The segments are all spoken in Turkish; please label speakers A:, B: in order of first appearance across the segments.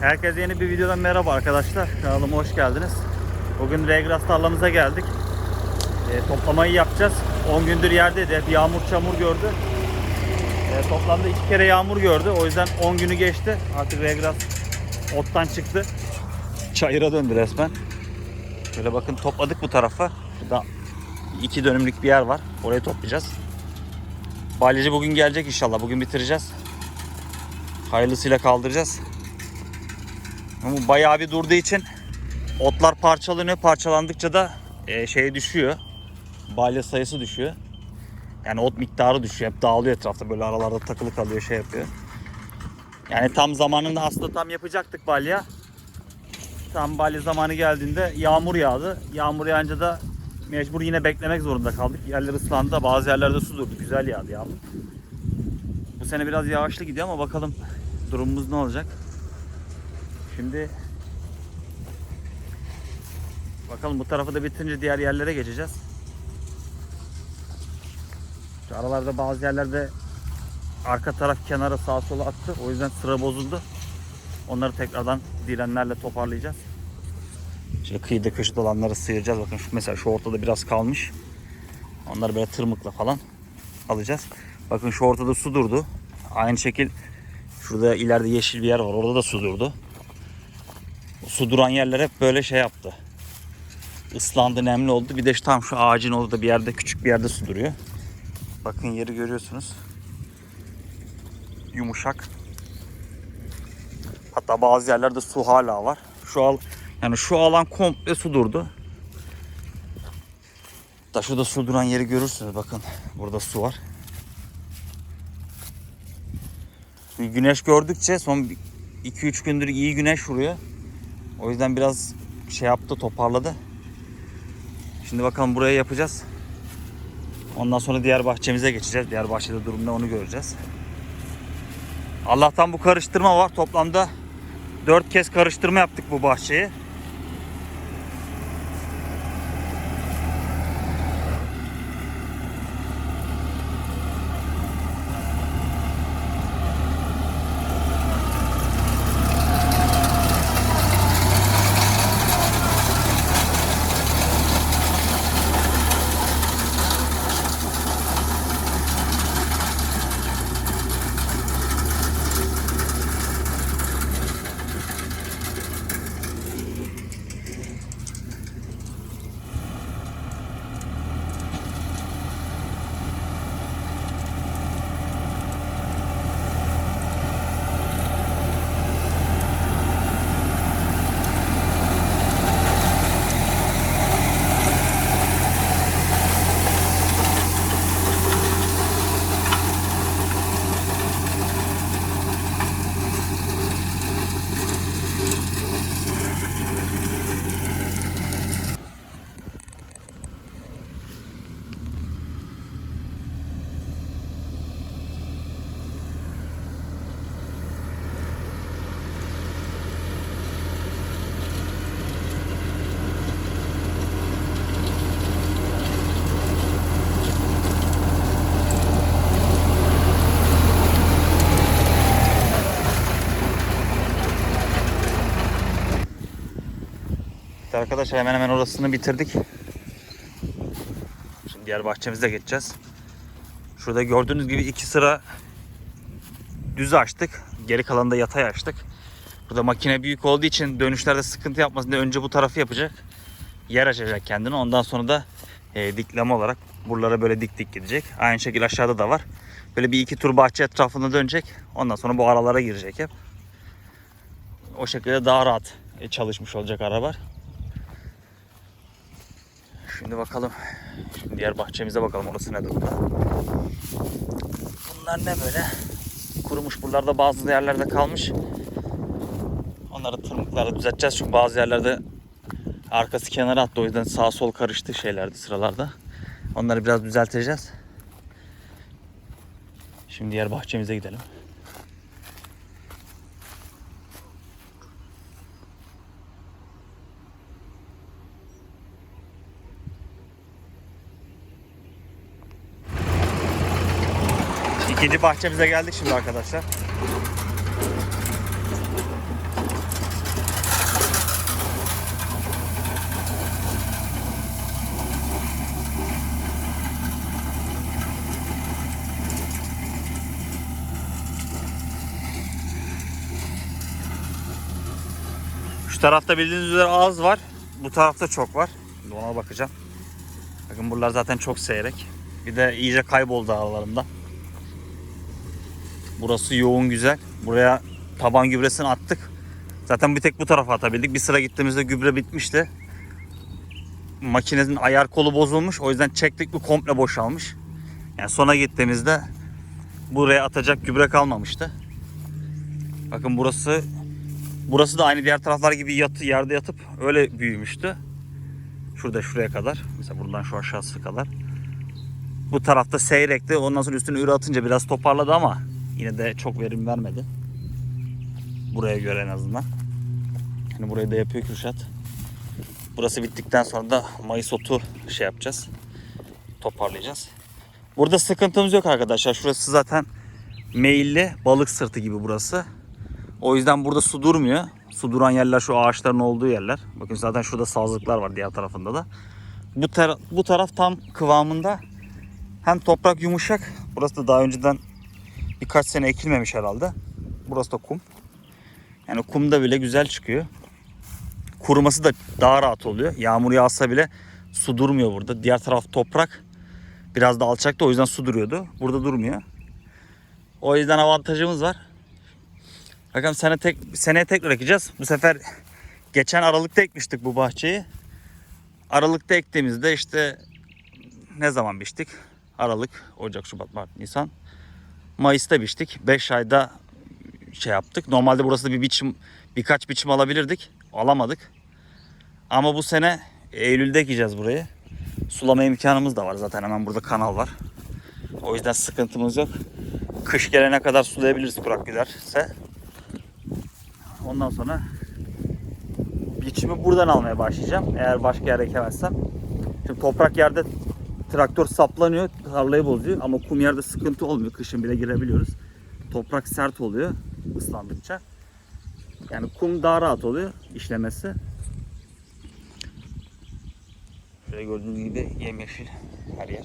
A: Herkese yeni bir videodan merhaba arkadaşlar. Kanalıma hoş geldiniz. Bugün Regras tarlamıza geldik. E, toplamayı yapacağız. 10 gündür yerdeydi. Hep yağmur çamur gördü. E, toplamda iki kere yağmur gördü. O yüzden 10 günü geçti. Artık Regras ottan çıktı. Çayıra döndü resmen. Şöyle bakın topladık bu tarafa. Burada iki dönümlük bir yer var. Orayı toplayacağız. Balyacı bugün gelecek inşallah. Bugün bitireceğiz. Hayırlısıyla kaldıracağız. Ama bayağı bir durduğu için otlar parçalanıyor. Parçalandıkça da e, şey düşüyor. Balya sayısı düşüyor. Yani ot miktarı düşüyor. Hep dağılıyor etrafta. Böyle aralarda takılı kalıyor şey yapıyor. Yani tam zamanında aslında tam yapacaktık balya. Tam balya zamanı geldiğinde yağmur yağdı. Yağmur yağınca da mecbur yine beklemek zorunda kaldık. Yerler ıslandı da bazı yerlerde su durdu. Güzel yağdı yağmur. Bu sene biraz yağışlı gidiyor ama bakalım durumumuz ne olacak. Şimdi bakalım bu tarafı da bitirince diğer yerlere geçeceğiz. Şu aralarda bazı yerlerde arka taraf kenara sağa sola attı. O yüzden sıra bozuldu. Onları tekrardan direnlerle toparlayacağız. Şöyle kıyıda köşede olanları sıyıracağız. Bakın şu, mesela şu ortada biraz kalmış. Onları böyle tırmıkla falan alacağız. Bakın şu ortada su durdu. Aynı şekil şurada ileride yeşil bir yer var. Orada da su durdu. Su duran yerler hep böyle şey yaptı. Islandı, nemli oldu. Bir de şu tam şu ağacın orada bir yerde, küçük bir yerde su duruyor. Bakın yeri görüyorsunuz. Yumuşak. Hatta bazı yerlerde su hala var. Şu al yani şu alan komple su durdu. Da şurada su duran yeri görürsünüz bakın. Burada su var. Güneş gördükçe son 2-3 gündür iyi güneş vuruyor. O yüzden biraz şey yaptı toparladı. Şimdi bakalım buraya yapacağız. Ondan sonra diğer bahçemize geçeceğiz. Diğer bahçede durum ne onu göreceğiz. Allah'tan bu karıştırma var. Toplamda 4 kez karıştırma yaptık bu bahçeyi. İşte arkadaşlar hemen hemen orasını bitirdik. Şimdi diğer bahçemize geçeceğiz. Şurada gördüğünüz gibi iki sıra düz açtık. Geri kalanı da yatay açtık. Burada makine büyük olduğu için dönüşlerde sıkıntı yapmasın diye önce bu tarafı yapacak. Yer açacak kendini. Ondan sonra da e, dikleme olarak buralara böyle dik dik gidecek. Aynı şekilde aşağıda da var. Böyle bir iki tur bahçe etrafında dönecek. Ondan sonra bu aralara girecek hep. O şekilde daha rahat e, çalışmış olacak araba. Şimdi bakalım. Şimdi diğer bahçemize bakalım orası ne durumda. Bunlar ne böyle? Kurumuş buralarda bazı yerlerde kalmış. Onları tırmıklarla düzelteceğiz çünkü bazı yerlerde arkası kenara attı o yüzden sağ sol karıştı şeylerde sıralarda. Onları biraz düzelteceğiz. Şimdi diğer bahçemize gidelim. İkinci bahçemize geldik şimdi arkadaşlar. Şu tarafta bildiğiniz üzere az var. Bu tarafta çok var. Ona bakacağım. Bakın buralar zaten çok seyrek. Bir de iyice kayboldu ağlarımda. Burası yoğun güzel. Buraya taban gübresini attık. Zaten bir tek bu tarafa atabildik. Bir sıra gittiğimizde gübre bitmişti. Makinenin ayar kolu bozulmuş. O yüzden çektik bu komple boşalmış. Yani sona gittiğimizde buraya atacak gübre kalmamıştı. Bakın burası burası da aynı diğer taraflar gibi yatı yerde yatıp öyle büyümüştü. Şurada şuraya kadar. Mesela buradan şu aşağısı kadar. Bu tarafta seyrekti. Ondan sonra üstüne üre atınca biraz toparladı ama yine de çok verim vermedi. Buraya göre en azından. Hani burayı da yapıyor Kürşat. Burası bittikten sonra da Mayıs otu şey yapacağız. Toparlayacağız. Burada sıkıntımız yok arkadaşlar. Şurası zaten meyilli balık sırtı gibi burası. O yüzden burada su durmuyor. Su duran yerler şu ağaçların olduğu yerler. Bakın zaten şurada sazlıklar var diğer tarafında da. Bu, tara- bu taraf tam kıvamında. Hem toprak yumuşak. Burası da daha önceden birkaç sene ekilmemiş herhalde. Burası da kum. Yani kumda bile güzel çıkıyor. Kuruması da daha rahat oluyor. Yağmur yağsa bile su durmuyor burada. Diğer taraf toprak. Biraz da alçakta o yüzden su duruyordu. Burada durmuyor. O yüzden avantajımız var. Bakalım sene tek, seneye tekrar ekeceğiz. Bu sefer geçen Aralık'ta ekmiştik bu bahçeyi. Aralık'ta ektiğimizde işte ne zaman biçtik? Aralık, Ocak, Şubat, Mart, Nisan. Mayıs'ta biçtik. 5 ayda şey yaptık. Normalde burası da bir biçim birkaç biçim alabilirdik. Alamadık. Ama bu sene Eylül'de ekeceğiz burayı. Sulama imkanımız da var zaten hemen burada kanal var. O yüzden sıkıntımız yok. Kış gelene kadar sulayabiliriz kurak giderse. Ondan sonra biçimi buradan almaya başlayacağım. Eğer başka yere ekemezsem. Şimdi toprak yerde traktör saplanıyor, tarlayı bozuyor ama kum yerde sıkıntı olmuyor. Kışın bile girebiliyoruz. Toprak sert oluyor ıslandıkça. Yani kum daha rahat oluyor işlemesi. Şöyle gördüğünüz gibi yemyeşil her yer.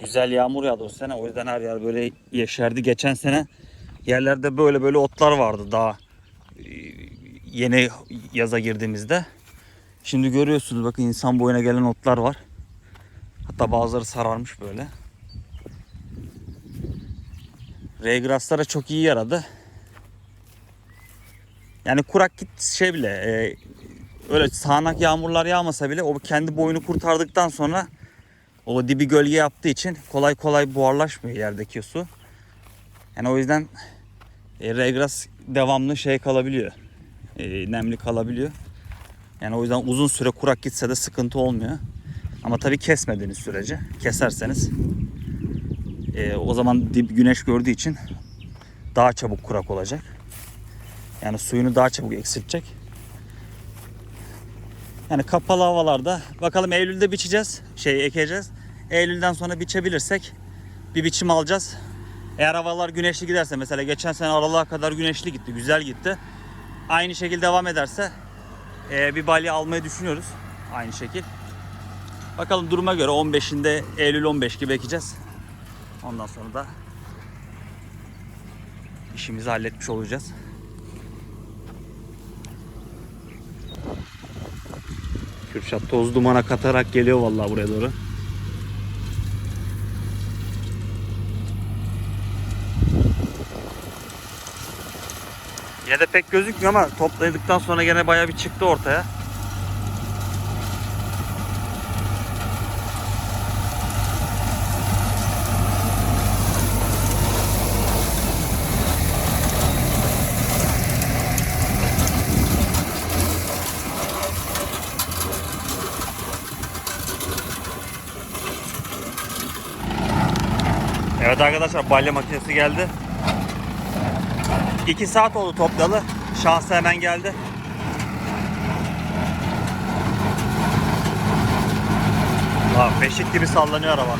A: Güzel yağmur yağdı o sene. O yüzden her yer böyle yeşerdi. Geçen sene yerlerde böyle böyle otlar vardı daha e, yeni yaza girdiğimizde. Şimdi görüyorsunuz bakın insan boyuna gelen otlar var. Hatta bazıları sararmış böyle. Regraslara çok iyi yaradı. Yani kurak git şey bile e, öyle sağanak yağmurlar yağmasa bile o kendi boyunu kurtardıktan sonra o dibi gölge yaptığı için kolay kolay buharlaşmıyor yerdeki su. Yani o yüzden e, regras devamlı şey kalabiliyor. E, nemli kalabiliyor. Yani o yüzden uzun süre kurak gitse de sıkıntı olmuyor. Ama tabii kesmediğiniz sürece keserseniz e, o zaman dip güneş gördüğü için daha çabuk kurak olacak. Yani suyunu daha çabuk eksiltecek. Yani kapalı havalarda bakalım Eylül'de biçeceğiz. Şey ekeceğiz. Eylül'den sonra biçebilirsek bir biçim alacağız. Eğer havalar güneşli giderse mesela geçen sene aralığa kadar güneşli gitti. Güzel gitti. Aynı şekilde devam ederse e, bir balya almayı düşünüyoruz. Aynı şekil. Bakalım duruma göre 15'inde Eylül 15 gibi ekeceğiz. Ondan sonra da işimizi halletmiş olacağız. Kürşat toz dumana katarak geliyor vallahi buraya doğru. Yine de pek gözükmüyor ama topladıktan sonra gene bayağı bir çıktı ortaya. Evet arkadaşlar balya makinesi geldi. 2 saat oldu toplalı. Şahsı hemen geldi. Aa, beşik gibi sallanıyor araba.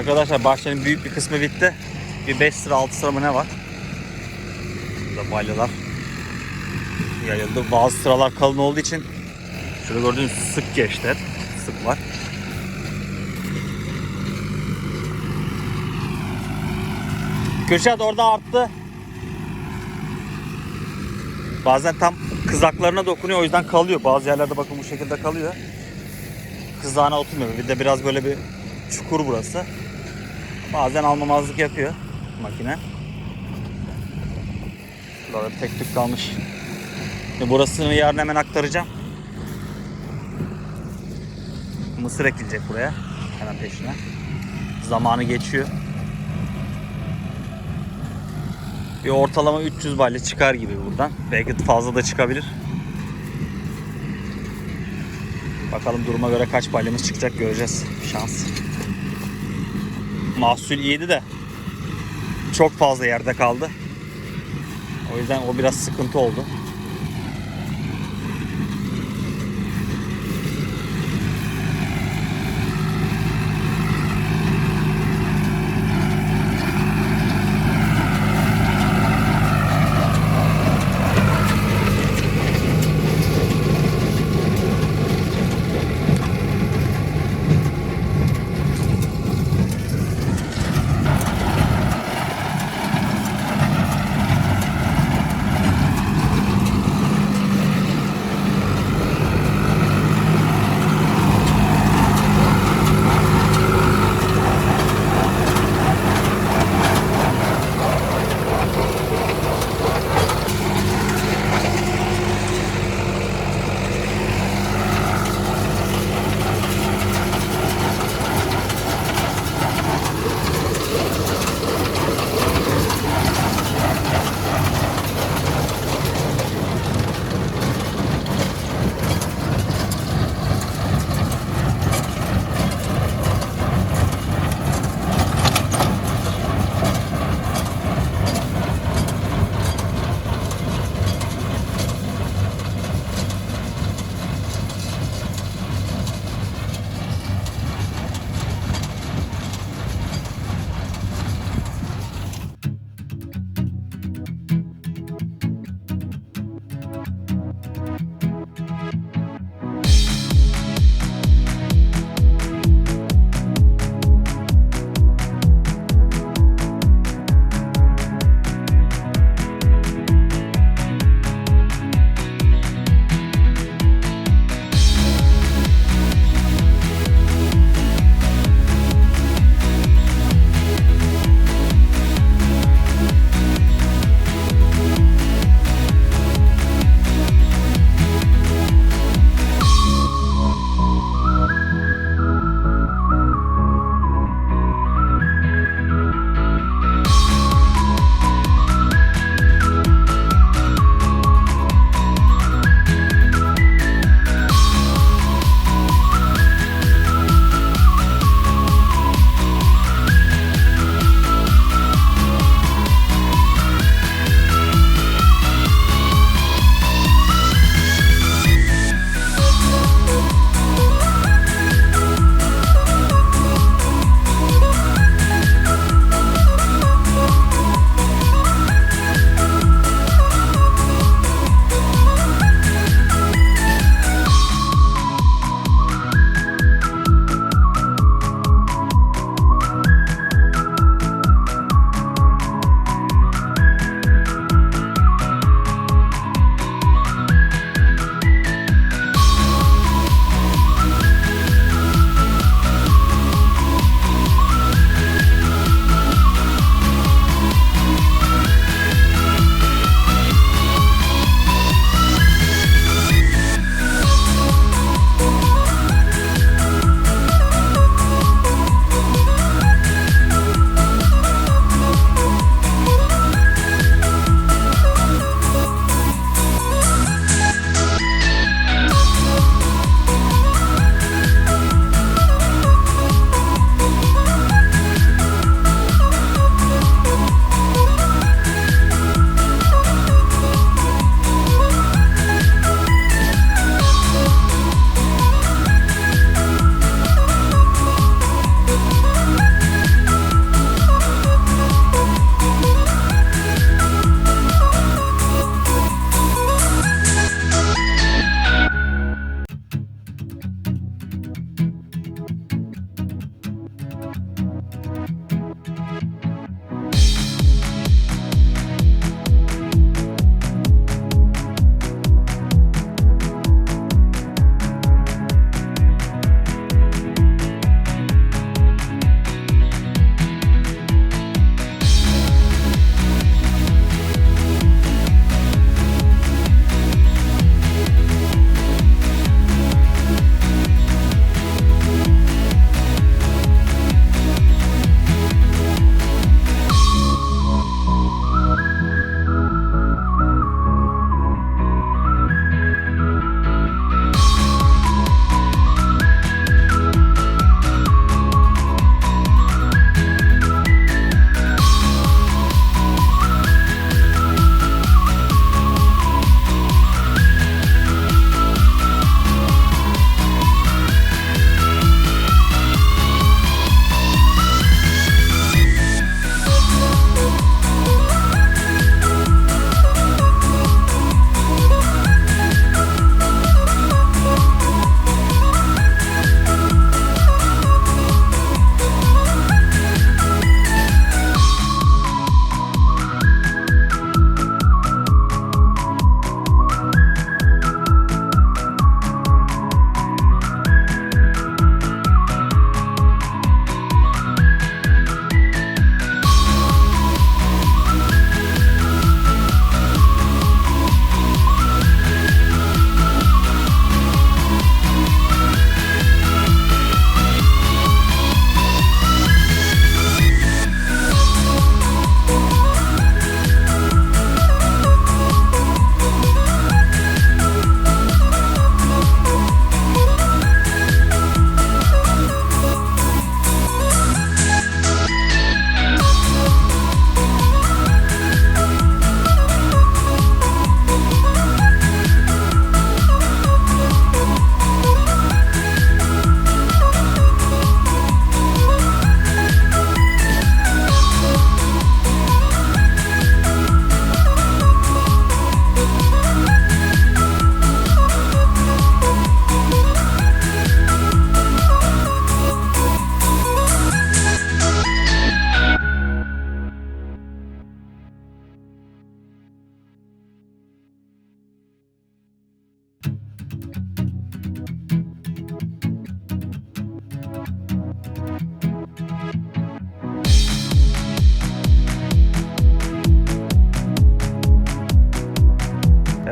A: Arkadaşlar bahçenin büyük bir kısmı bitti. Bir 5 sıra 6 sıra mı ne var? Burada balyalar yayıldı. Bazı sıralar kalın olduğu için şurada gördüğünüz sık geçti. Sık var. Kürşat orada arttı. Bazen tam kızaklarına dokunuyor o yüzden kalıyor. Bazı yerlerde bakın bu şekilde kalıyor. Kızağına oturmuyor. Bir de biraz böyle bir çukur burası. Bazen almamazlık yapıyor makine. Burada tek tük kalmış. Şimdi burasını yarın hemen aktaracağım. Mısır ekilecek buraya. Hemen peşine. Zamanı geçiyor. Bir ortalama 300 balya çıkar gibi buradan. Belki fazla da çıkabilir. Bakalım duruma göre kaç balyamız çıkacak göreceğiz. Şans. Mahsul iyiydi de çok fazla yerde kaldı. O yüzden o biraz sıkıntı oldu.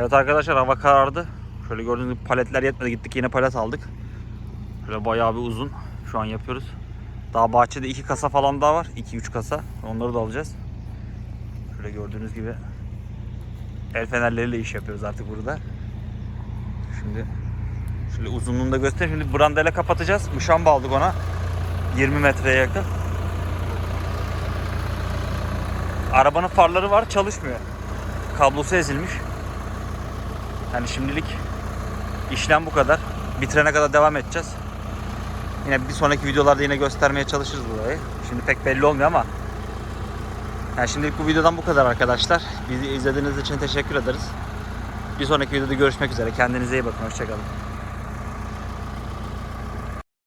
A: Evet arkadaşlar hava karardı. Şöyle gördüğünüz gibi paletler yetmedi. Gittik yine palet aldık. Şöyle bayağı bir uzun. Şu an yapıyoruz. Daha bahçede iki kasa falan daha var. 2-3 kasa. Onları da alacağız. Şöyle gördüğünüz gibi el fenerleriyle iş yapıyoruz artık burada. Şimdi şöyle uzunluğunu da göstereyim. Şimdi brandayla kapatacağız. Muşamba aldık ona. 20 metreye yakın. Arabanın farları var çalışmıyor. Kablosu ezilmiş. Yani şimdilik işlem bu kadar. Bitirene kadar devam edeceğiz. Yine bir sonraki videolarda yine göstermeye çalışırız burayı. Şimdi pek belli olmuyor ama. Yani şimdilik bu videodan bu kadar arkadaşlar. Bizi izlediğiniz için teşekkür ederiz. Bir sonraki videoda görüşmek üzere. Kendinize iyi bakın. Hoşçakalın.